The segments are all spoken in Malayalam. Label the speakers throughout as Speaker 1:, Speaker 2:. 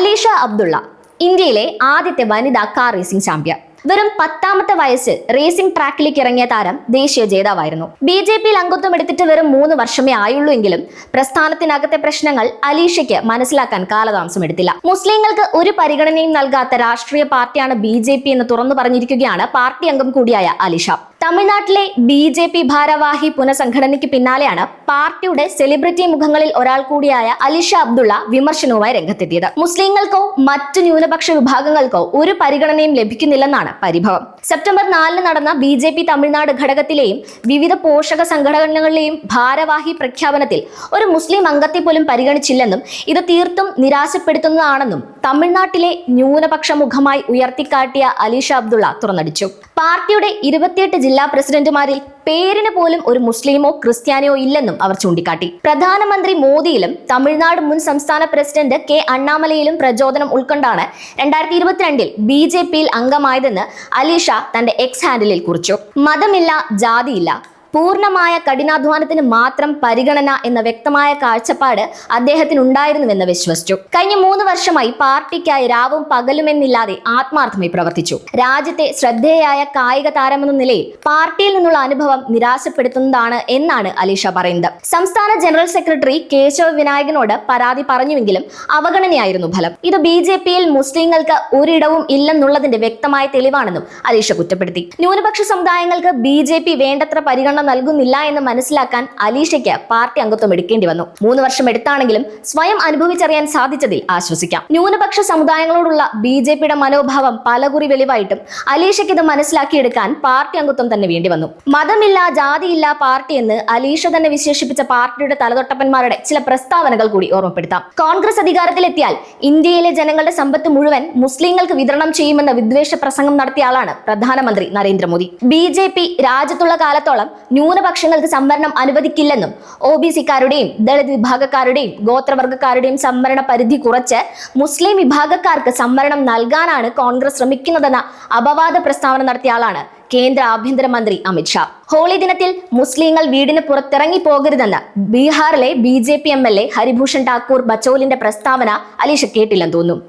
Speaker 1: അലീഷ അബ്ദുള്ള ഇന്ത്യയിലെ ആദ്യത്തെ വനിതാ കാർ റേസിംഗ് ചാമ്പ്യൻ. വെറും പത്താമത്തെ വയസ്സിൽ റേസിംഗ് ട്രാക്കിലേക്ക് ഇറങ്ങിയ താരം ദേശീയ ജേതാവായിരുന്നു. ബി ജെ പിയിൽ അംഗത്വം എടുത്തിട്ട് വെറും മൂന്ന് വർഷമേ ആയുള്ളൂ എങ്കിലും പ്രസ്ഥാനത്തിനകത്തെ പ്രശ്നങ്ങൾ അലീഷയ്ക്ക് മനസ്സിലാക്കാൻ കാലതാമസം എടുത്തില്ല. മുസ്ലിങ്ങൾക്ക് ഒരു പരിഗണനയും നൽകാത്ത രാഷ്ട്രീയ പാർട്ടിയാണ് ബി എന്ന് തുറന്നു പറഞ്ഞിരിക്കുകയാണ് പാർട്ടി അംഗം കൂടിയായ അലിഷ. തമിഴ്നാട്ടിലെ ബി ജെ പി ഭാരവാഹി പുനഃസംഘടനയ്ക്ക് പിന്നാലെയാണ് പാർട്ടിയുടെ സെലിബ്രിറ്റി മുഖങ്ങളിൽ ഒരാൾ കൂടിയായ അലിഷ അബ്ദുള്ള വിമർശനവുമായി രംഗത്തെത്തിയത്. മുസ്ലിങ്ങൾക്കോ മറ്റ് ന്യൂനപക്ഷ വിഭാഗങ്ങൾക്കോ ഒരു പരിഗണനയും ലഭിക്കുന്നില്ലെന്നാണ് പരിഭവം. സെപ്റ്റംബർ നാലിന് നടന്ന ബി ജെ പി തമിഴ്നാട് ഘടകത്തിലെയും വിവിധ പോഷക സംഘടനകളിലെയും ഭാരവാഹി പ്രഖ്യാപനത്തിൽ ഒരു മുസ്ലിം അംഗത്തെ പോലും പരിഗണിച്ചില്ലെന്നും ഇത് തീർത്തും നിരാശപ്പെടുത്തുന്നതാണെന്നും തമിഴ്നാട്ടിലെ ന്യൂനപക്ഷ മുഖമായി ഉയർത്തിക്കാട്ടിയ അലീഷ അബ്ദുള്ള തുറന്നടിച്ചു. പാർട്ടിയുടെ ഇരുപത്തിയെട്ട് ജില്ലാ പ്രസിഡന്റുമാരിൽ പേരിന് പോലും ഒരു മുസ്ലിമോ ക്രിസ്ത്യാനിയോ ഇല്ലെന്നും അവർ ചൂണ്ടിക്കാട്ടി. പ്രധാനമന്ത്രി മോദിയിലും തമിഴ്നാട് മുൻ സംസ്ഥാന പ്രസിഡന്റ് കെ അണ്ണാമലയിലും പ്രചോദനം ഉൾക്കൊണ്ടാണ് രണ്ടായിരത്തി ഇരുപത്തിരണ്ടിൽ ബി ജെ പിയിൽ അംഗമായതെന്ന് അലീഷ തന്റെ എക്സ് ഹാൻഡിലിൽ കുറിച്ചു. മതമില്ല ജാതിയില്ല. പൂർണമായ കഠിനാധ്വാനത്തിന് മാത്രം പരിഗണന എന്ന വ്യക്തമായ കാഴ്ചപ്പാട് അദ്ദേഹത്തിന് ഉണ്ടായിരുന്നുവെന്ന് വിശ്വസിച്ചു. കഴിഞ്ഞ മൂന്ന് വർഷമായി പാർട്ടിക്കായി രാവും പകലുമെന്നില്ലാതെ ആത്മാർത്ഥമായി പ്രവർത്തിച്ചു. രാജ്യത്തെ ശ്രദ്ധേയായ കായിക താരമെന്ന നിലയിൽ പാർട്ടിയിൽ നിന്നുള്ള അനുഭവം നിരാശപ്പെടുത്തുന്നതാണ് എന്നാണ് അലീഷ പറയുന്നത്. സംസ്ഥാന ജനറൽ സെക്രട്ടറി കേശവ വിനായകനോട് പരാതി പറഞ്ഞുവെങ്കിലും അവഗണനയായിരുന്നു ഫലം. ഇത് ബി ജെ പിയിൽ മുസ്ലിങ്ങൾക്ക് ഒരിടവും ഇല്ലെന്നുള്ളതിന്റെ വ്യക്തമായ തെളിവാണെന്നും അലീഷ കുറ്റപ്പെടുത്തി. ന്യൂനപക്ഷ സമുദായങ്ങൾക്ക് ബി ജെ പി വേണ്ടത്ര പരിഗണന നൽകുന്നില്ല എന്ന് മനസ്സിലാക്കാൻ അലീഷയ്ക്ക് പാർട്ടി അംഗത്വം എടുക്കേണ്ടി വന്നു. മൂന്ന് വർഷം എടുത്താണെങ്കിലും സ്വയം അനുഭവിച്ചറിയാൻ സാധിച്ചതിൽ ആശ്വസിക്കാം. ന്യൂനപക്ഷ സമുദായങ്ങളോടുള്ള ബി ജെ പിയുടെ മനോഭാവം പലകുറി വെളിവായിട്ടും അലീഷയ്ക്ക് ഇത് മനസ്സിലാക്കിയെടുക്കാൻ പാർട്ടി അംഗത്വം തന്നെ വേണ്ടി വന്നു. മതമില്ല ജാതിയില്ല പാർട്ടി എന്ന് അലീഷ തന്നെ വിശേഷിപ്പിച്ച പാർട്ടിയുടെ തലതൊട്ടപ്പന്മാരുടെ ചില പ്രസ്താവനകൾ കൂടി ഓർമ്മപ്പെടുത്താം. കോൺഗ്രസ് അധികാരത്തിലെത്തിയാൽ ഇന്ത്യയിലെ ജനങ്ങളുടെ സമ്പത്ത് മുഴുവൻ മുസ്ലിങ്ങൾക്ക് വിതരണം ചെയ്യുമെന്ന വിദ്വേഷ പ്രസംഗം നടത്തിയ ആളാണ് പ്രധാനമന്ത്രി നരേന്ദ്രമോദി. ബി ജെ പി രാജ്യത്തുള്ള കാലത്തോളം ന്യൂനപക്ഷങ്ങൾക്ക് സംവരണം അനുവദിക്കില്ലെന്നും ഒ ബി സിക്കാരുടെയും ദളിത് വിഭാഗക്കാരുടെയും ഗോത്രവർഗക്കാരുടെയും സംവരണ പരിധി കുറച്ച് മുസ്ലിം വിഭാഗക്കാർക്ക് സംവരണം നൽകാനാണ് കോൺഗ്രസ് ശ്രമിക്കുന്നതെന്ന അപവാദ പ്രസ്താവന നടത്തിയ ആളാണ് കേന്ദ്ര ആഭ്യന്തരമന്ത്രി അമിത്ഷാ ഹോളി ദിനത്തിൽ മുസ്ലിങ്ങൾ വീടിന് പുറത്തിറങ്ങി പോകരുതെന്ന് ബീഹാറിലെ B J P M L A Haribhushan Thakur ബച്ചോലിന്റെ പ്രസ്താവന അലീഷ കേട്ടില്ലെന്ന് തോന്നുന്നു.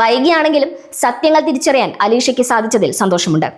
Speaker 1: വൈകിയാണെങ്കിലും സത്യങ്ങൾ തിരിച്ചറിയാൻ അലീഷയ്ക്ക് സാധിച്ചതിൽ സന്തോഷമുണ്ട്.